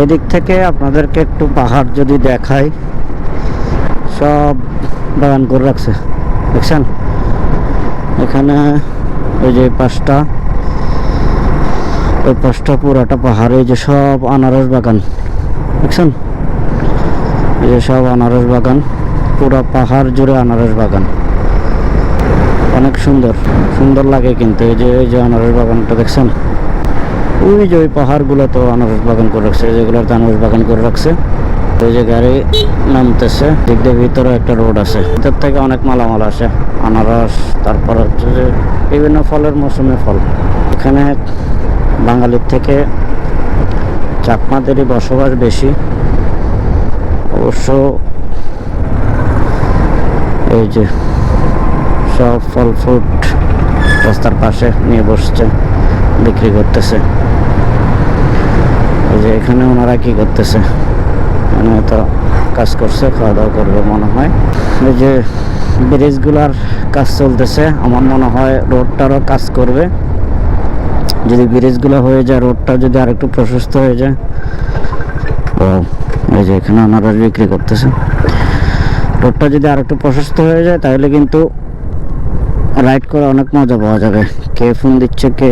এদিক থেকে আপনাদেরকে একটু পাহাড় যদি দেখাই, সব বাগান করে রাখছে। দেখছেন? এখানে ওই যে পাঁচটা ওই পাঁচটা পুরাটা পাহাড়ে যে সব আনারস বাগান। দেখছেন? এই যে সব আনারস বাগান, পুরো পাহাড় জুড়ে আনারস বাগান। অনেক সুন্দর সুন্দর লাগে কিন্তু এই যে এই যে আনারস বাগানটা, দেখছেন? ওই যে ওই পাহাড়গুলো তো আনারস বাগান করে রাখছে যেগুলোতে আনারস বাগান করে রাখছে। ওই যে গাড়ি নামতেছে, দিক দিয়ে ভিতরে একটা রোড আছে। ভিতর থেকে অনেক মালামাল আসে, আনারস, তারপর হচ্ছে যে বিভিন্ন ফলের মৌসুমে ফল। এখানে বাঙালির থেকে চাকমাদেরই বসবাস বেশি। অবশ্য এই যে সব ফল, ফ্রুট রাস্তার পাশে নিয়ে বসছে। বিক্রি করতেছে। যে এখানে ওনারা কি করতেছে? মানে তো কাজ করছে খাওয়া দাওয়া করবে মনে হয়। এই যে ব্রিজগুলার কাজ চলতেছে, আমার মনে হয় রোডটারও কাজ করবে। যদি ব্রিজগুলো হয়ে যায়, রোডটা যদি আরেকটু প্রশস্ত হয়ে যায়। ও এই যে এখানে ওনারা বিক্রি করতেছে। রোডটা যদি আরেকটু প্রশস্ত হয়ে যায়, তাহলে কিন্তু রাইড করে অনেক মজা পাওয়া যাবে। কে ফোন দিচ্ছে কে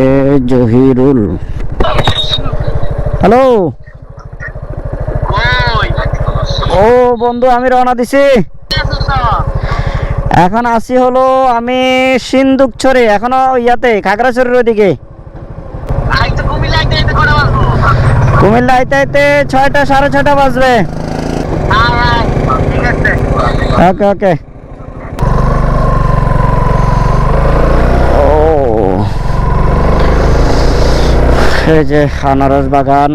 জহিরুল? হ্যালো ও বন্ধু আমি রওনা দিছি। এখন আসি হলো আমি সিন্দুক ছড়ে এখনও ইয়াতে খাগড়াছড়ির ওইদিকে। কুমিল্লা আইতে আইতে ছয়টা সাড়ে ছয়টা বাজবে। ওকে ওকে ও এই যে আনারস বাগান,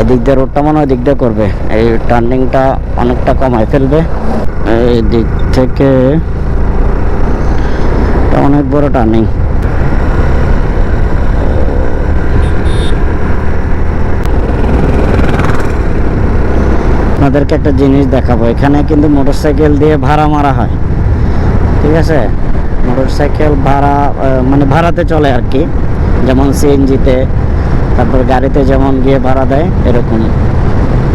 এদিক দিয়ে রোডটা মনে হয় দিক দিয়ে করবে। এই টার্নিংটা অনেকটা কমায় ফেলবে। এই দিক থেকে অনেক বড় টার্নিং আপনাদেরকে একটা জিনিস দেখাবো। এখানে কিন্তু মোটরসাইকেল দিয়ে ভাড়া মারা হয়। ঠিক আছে? মোটরসাইকেল ভাড়া মানে ভাড়াতে চলে আর কি। যেমন সিএনজিতে, তারপর গাড়িতে যেমন গিয়ে ভাড়া দেয়, এরকম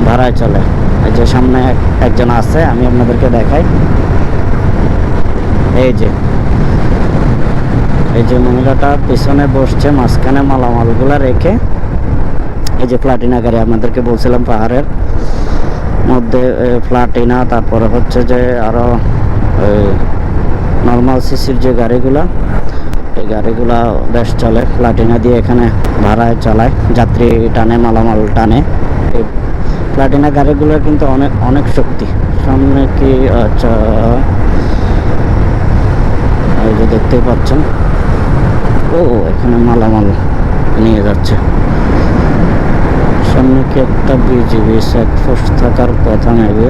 ভাড়ায় চলে। এই যে সামনে একজন আছে, আমি আপনাদেরকে দেখাই। এই যে। এই যে মহিলাটা পিছনে বসছে, মাঝখানে মালামালগুলো রেখে। এই যে প্লাটিনা গাড়ি, আপনাদেরকে বলছিলাম পাহাড়ের মধ্যে প্লাটিনা, তারপরে হচ্ছে যে আরও নর্মাল সিসির যে গাড়িগুলা এই গাড়িগুলা বেশ চলে, প্লাটিনা দিয়ে এখানে ভাড়ায় চালায়, যাত্রী টানে, মালামাল টানে। এই প্লাটিনা গাড়িগুলোর কিন্তু অনেক অনেক শক্তি। সামনে কি আচ্ছা এই যে দেখতেই পাচ্ছেন। ও, এখানে মালামাল নিয়ে যাচ্ছে। সামনে কি একটা বিজিবি চেকপোস্ট থাকার কথা নেবে